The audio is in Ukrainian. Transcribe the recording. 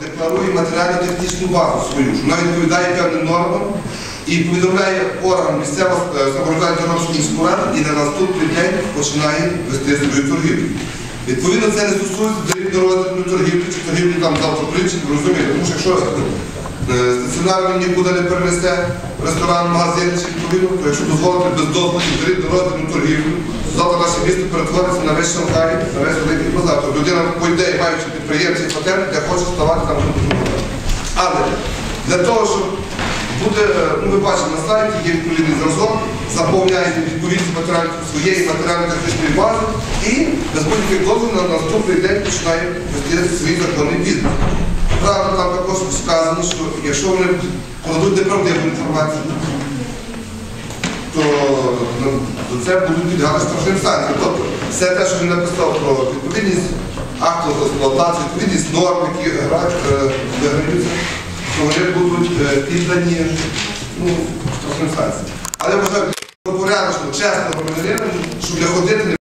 декларує матеріально-технічну базу свою, що вона відповідає певним нормам і повідомляє орган місцевого е, самоврядування Тернопільської міської і на наступний день починає вести свою торгівлю. Відповідно, це не стосується дорівньо торгівлі чи торгівлі там завтра притчі, розумієте, тому що якщо е, стаціонарно нікуди не перенесе ресторан, магазин чи відповідно, то якщо дозволити без дозволу дорівньо розмірну торгівлю, то завтра наше місто перетвориться на весь Шанхай, на весь великий базар. Тобто людина, по ідеї, маючи підприємці патент, де хоче ставати там. Але для того, щоб буде, е, ну ви бачите, на сайті є відповідний зразок, заповняєте відповідність матеріалів своєї матеріально-технічної бази і без будь-яких дозволів на наступний день починає вести свій законний бізнес. Правда, там також сказано, що якщо вони подадуть неправдиву інформацію, то ну, до це будуть підгадати страшним санкціям. Тобто все те, що він написав про відповідність акту з експлуатації, відповідність норм, які грають, е, виграються, то вони будуть е, піддані ну, страшним санкціям. Але я вважаю, порядочно, чесно громадянину, щоб не ходити.